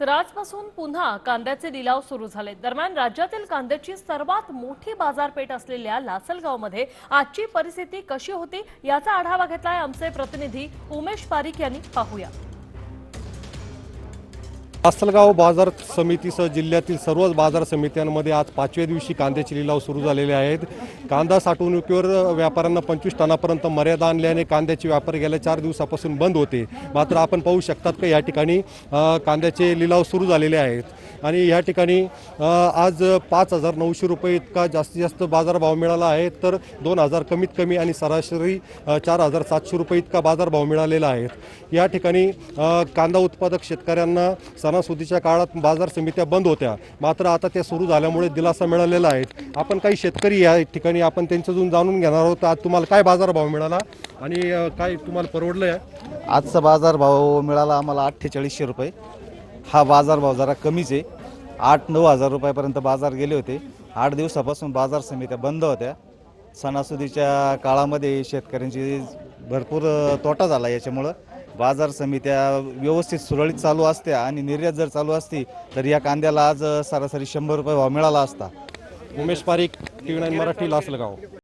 तर आजपासून पुन्हा कांद्याचे लिलाव सुरू झाले दरम्यान राज्यातील कांद्याची सर्वात मोठी बाजारपेठ असलेल्या लासलगावमध्ये आजची परिस्थिती कशी होती याचा आढावा घेतलाय आमचे प्रतिनिधी उमेश पारिक यांनी. पाहूया. अस्सलगाव बाजार समितीसह जिल्ह्यातील सर्वच बाजार समित्यांमध्ये आज पाचव्या दिवशी कांद्याचे लिलाव सुरू झालेले आहेत. कांदा साठवणुकीवर व्यापाऱ्यांना पंचवीस टनापर्यंत मर्यादा आणल्याने कांद्याचे व्यापार गेल्या चार दिवसापासून बंद होते. मात्र आपण पाहू शकतात का या ठिकाणी कांद्याचे लिलाव सुरू झालेले आहेत. आणि या ठिकाणी आज पाच हजार नऊशे रुपये इतका जास्तीत जास्त बाजारभाव मिळाला आहे. तर दोन हजार कमीत कमी आणि सरासरी चार हजार सातशे रुपये इतका बाजारभाव मिळालेला आहे. या ठिकाणी कांदा उत्पादक शेतकऱ्यांना सणासुदीच्या काळात बाजार समित्या बंद होत्या. मात्र आता त्या सुरू झाल्यामुळे दिलासा मिळालेला आहे. आपण काही शेतकरी या ठिकाणी आपण त्यांच्यातून जाणून घेणार आहोत. आज तुम्हाला काय बाजारभाव मिळाला आणि काय तुम्हाला परवडलं आहे आजचा बाजारभाव मिळाला आम्हाला अठ्ठेचाळीसशे रुपये. हा बाजारभाव जरा कमीच आहे. आठ नऊ हजार रुपयापर्यंत बाजार गेले होते. आठ दिवसापासून बाजार समित्या बंद होत्या. सणासुदीच्या काळामध्ये शेतकऱ्यांची भरपूर तोटा झाला याच्यामुळं. बाजार समित्या व्यवस्थित सुरळीत चालू असत्या आणि निर्यात जर चालू असती तर या कांद्याला आज सरासरी शंभर रुपये भाव मिळाला असता. Umesh Parik T V nine Marathi Lasalgaon.